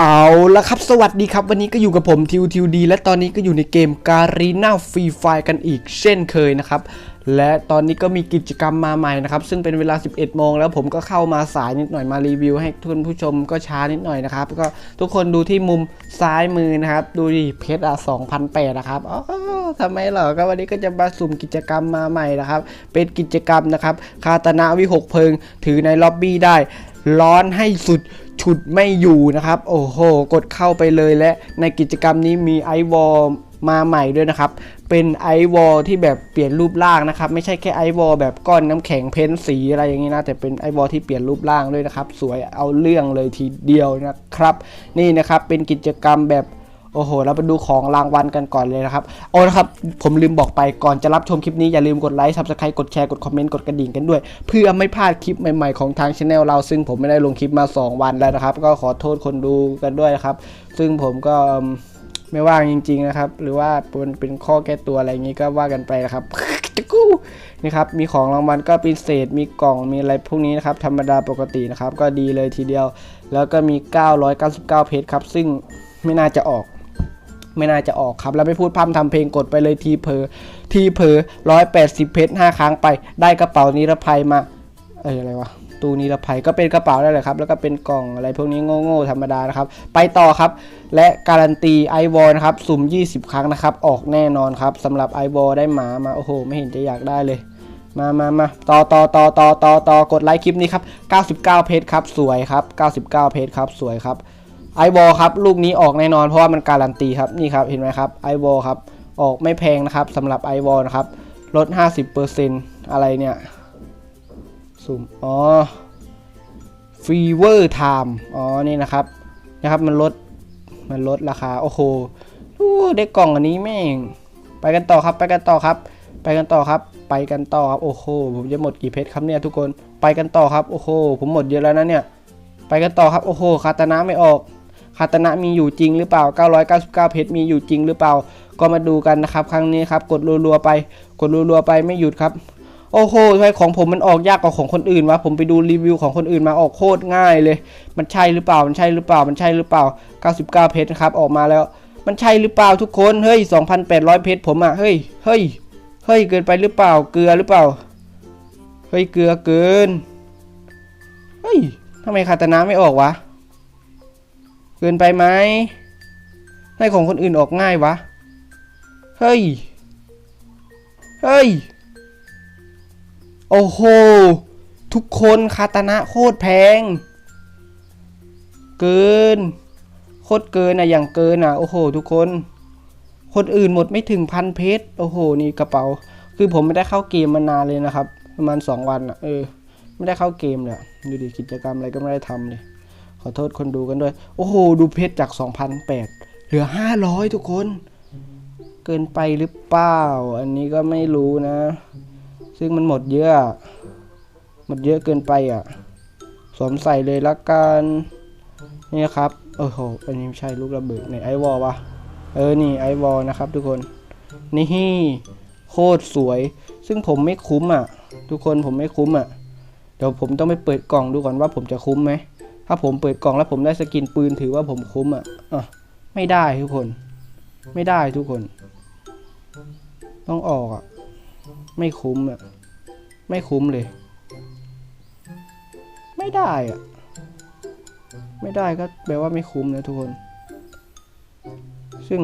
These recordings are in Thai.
เอาละครับสวัสดีครับ วันนี้ก็อยู่กับผมทิวทิวดี และตอนนี้ก็อยู่ในเกมการีนาฟรีไฟกันอีกเช่นเคยนะครับ และตอนนี้ก็มีกิจกรรมมาใหม่นะครับ ซึ่งเป็นเวลา 11 โมงแล้วผมก็เข้ามาสายนิดหน่อยมารีวิว ให้ทุกผู้ชมก็ช้านิดหน่อยนะครับ ก็ทุกคนดูที่มุมซ้ายมือนะครับ ดูดิเพชรอะ2,008นะครับอ๋อทำไมเหรอก็วันนี้ก็จะมาสุ่มกิจกรรมมาใหม่นะครับ เป็นกิจกรรมนะครับคาตนาวิหกเพลิงถือในล็อบบี้ได้ ร้อนให้สุดฉุดไม่อยู่นะครับ โอ้โห กดเข้าไปเลยและในกิจกรรมนี้มีไอวอลมาใหม่ด้วยนะครับ เป็นไอวอลที่แบบเปลี่ยนรูปร่างนะครับ ไม่ใช่แค่ไอวอลแบบก้อนน้ำแข็งเพ้นสีอะไรอย่างนี้นะ แต่เป็นไอวอลที่เปลี่ยนรูปร่างด้วยนะครับ สวยเอาเรื่องเลยทีเดียวนะครับ นี่นะครับ เป็นกิจกรรมแบบ โอ้โห เราไปดูของรางวัลกันก่อนเลยนะครับ โอ้นะครับ ผมลืมบอกไปก่อนจะรับชมคลิปนี้ อย่าลืมกดไลค์ซับสไครต์กดแชร์ กดคอมเมนต์ กดกระดิ่งกันด้วย เพื่อไม่พลาดคลิปใหม่ๆของทางช anel เรา ซึ่งผมไม่ได้ลงคลิปมา 2 วันแล้วนะครับ ก็ขอโทษคนดูกันด้วยนะครับ ซึ่งผมก็ไม่ว่างจริง ๆ นะครับ หรือว่าเป็นเป็นข้อแก้ตัวอะไรอย่างนี้ก็ว่ากันไปนะครับจะกู้นี่ครับ มีของรางวัลก็เป็นเศษ มีกล่อง มีอะไรพวกนี้นะครับ ธรรมดาปกตินะครับ ก็ดีเลยทีเดียว แล้วก็มี 999 เพชรครับ ซึ่งไม่น่าจะออก ไม่น่าจะออกครับ แล้วไม่พูดพร่ำทำเพลงกดไปเลยทีเพอทีเพอร้อยแปดสิบเพชรห้าครั้งไป ได้กระเป๋านิรภัยมาเอ้ยอะไรวะตู้นิรภัยก็เป็นกระเป๋าได้เลยครับ แล้วก็เป็นกล่องอะไรพวกนี้โง่ๆธรรมดานะครับ ไปต่อครับ และการันตีไอวอลนะครับ สุ่ม 20 ครั้งนะครับ ออกแน่นอนครับสำหรับไอวอลได้หมามา โอ้โห ไม่เห็นจะอยากได้เลย มามามาต่อต่อต่อต่อต่อต่อกดไลค์คลิปนี้ครับ 99 เพจครับ สวยครับ 99 เพจครับ สวยครับ ไอวอลครับลูกนี้ออกแน่นอนเพราะว่ามันการันตีครับนี่ครับเห็นไหมครับไอวอลครับออกไม่แพงนะครับสำหรับไอวอลนะครับลด 50%อะไรเนี่ยสุ่มอ๋อฟีเวอร์ไทม์อ๋อนี่นะครับนะครับมันลดมันลดราคาโอ้โหได้กล่องอันนี้แม่งไปกันต่อครับไปกันต่อครับ ไปกันต่อครับ ไปกันต่อครับโอ้โหผมจะหมดกี่เพชรครับเนี่ยทุกคนไปกันต่อครับโอ้โหผมหมดเยอะแล้วนะเนี่ยไปกันต่อครับโอ้โหคาตานะไม่ออก คาตานะมีอยู่จริงหรือเปล่า 999 เพชรมีอยู่จริงหรือเปล่า ก็มาดูกันนะครับ ครั้งนี้ครับ กดรัวๆไป กดรัวๆไปไม่หยุดครับ โอ้โหทำไมของผมมันออกยากกว่าของคนอื่นวะ ผมไปดูรีวิวของคนอื่นมาออกโคตรง่ายเลย มันใช่หรือเปล่า มันใช่หรือเปล่า มันใช่หรือเปล่า 99 เพชรนะครับ ออกมาแล้ว มันใช่หรือเปล่าทุกคน เฮ้ย 2,800 เพชรผมอะเฮ้ย เฮ้ย เฮ้ย เกินไปหรือเปล่า เกลือหรือเปล่า เฮ้ย เกลือเกิน เฮ้ยทำไมคาตานะไม่ออกวะ เกินไปไหมให้ของคนอื่นออกง่ายวะ เฮ้ย เฮ้ย โอ้โห ทุกคนคาตนะโคตรแพง เกิน โคตรเกินอะอย่างเกินอะโอ้โห ทุกคน คนอื่นหมดไม่ถึงพันเพชร โอ้โห นี่กระเป๋า คือผมไม่ได้เข้าเกมมานานเลยนะครับ ประมาณสองวันอะเออ ไม่ได้เข้าเกมเลยอะดูดิ กิจกรรมอะไรก็ไม่ได้ทำเลย ขอโทษคนดูกันด้วย โอ้โห ดูเพชรจาก 2,008 เหลือ 500 ทุกคน เกินไปหรือเปล่า อันนี้ก็ไม่รู้นะ ซึ่งมันหมดเยอะ หมดเยอะเกินไปอะ สวมใส่เลยละกัน นี่ครับโอ้โห อันนี้ไม่ใช่ลูกระเบิดในไอวอลปะเออ นี่ไอวอลนะครับทุกคน นี่โคตรสวย ซึ่งผมไม่คุ้มอะ ทุกคนผมไม่คุ้มอะ เดี๋ยวผมต้องไปเปิดกล่องดูก่อนว่าผมจะคุ้มไหม ถ้าผมเปิดกล่องแล้วผมได้สกินปืนถือว่าผมคุ้มอะอะไม่ได้ทุกคน ไม่ได้ทุกคน ต้องออกอะ ไม่คุ้มอะ ไม่คุ้มเลย ไม่ได้อะ ไม่ได้ก็แปลว่าไม่คุ้มนะทุกคน ซึ่ง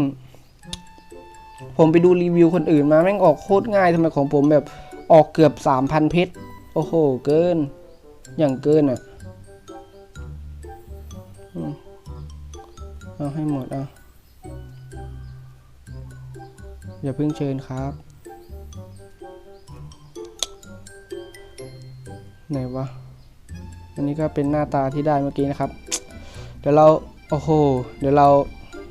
ผมไปดูรีวิวคนอื่นมาแม่งออกโคตรง่ายทำไมของผมแบบออกเกือบสามพันเพชร โอ้โห เกิน อย่างเกินอะ เอาให้หมดเอาอย่าเพิ่งเชิญครับ ไหนวะ อันนี้ก็เป็นหน้าตาที่ได้เมื่อกี้นะครับ เดี๋ยวเรา โอ้โห เดี๋ยวเรา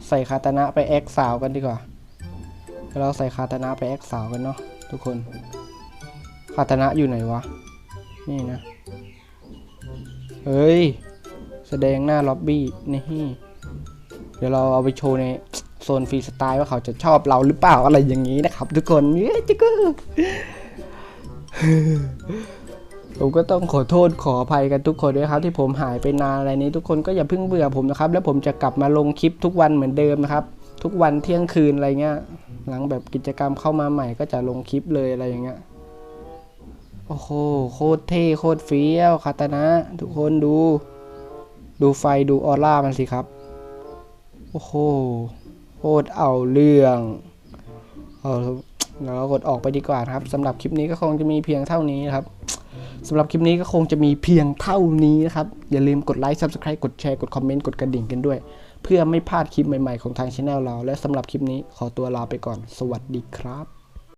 ใส่คาตานะไปแอคสาวกันดีกว่า เดี๋ยวเราใส่คาตานะไปแอคสาวกันเนาะทุกคน คาตานะอยู่ไหนวะ นี่นะ เฮ้ย แสดงหน้าล็อบบี้นี่เดี๋ยวเราเอาไปโชว์ในโซนฟรีสไตล์ว่าเขาจะชอบเราหรือเปล่าอะไรอย่างนี้นะครับ ทุกคนเย้จิกเกอร์ผมก็ต้องขอโทษขออภัยกันทุกคนด้วยครับ ที่ผมหายไปนานอะไรนี้ ทุกคนก็อย่าเพิ่งเบื่อผมนะครับ แล้วผมจะกลับมาลงคลิปทุกวันเหมือนเดิมนะครับ ทุกวันเที่ยงคืนอะไรเงี้ย หลังแบบกิจกรรมเข้ามาใหม่ก็จะลงคลิปเลยอะไรอย่างเงี้ยโอ้โหโคตรเท่โคตรเฟี้ยวคาตานะ ทุกคนดู ดูไฟดูออร่ามันสิครับ โอ้โหโคตรเอาเรื่องเอาแล้วเรากดออกไปดีกว่านะครับสำหรับคลิปนี้ก็คงจะมีเพียงเท่านี้นะครับสำหรับคลิปนี้ก็คงจะมีเพียงเท่านี้นะครับ อย่าลืมกดไลค์ Subscribe กดแชร์ กดคอมเมนต์ กดกระดิ่งกันด้วย เพื่อไม่พลาดคลิปใหม่ๆ ของทางช anel เรา และสำหรับคลิปนี้ขอตัวลาไปก่อน สวัสดีครับ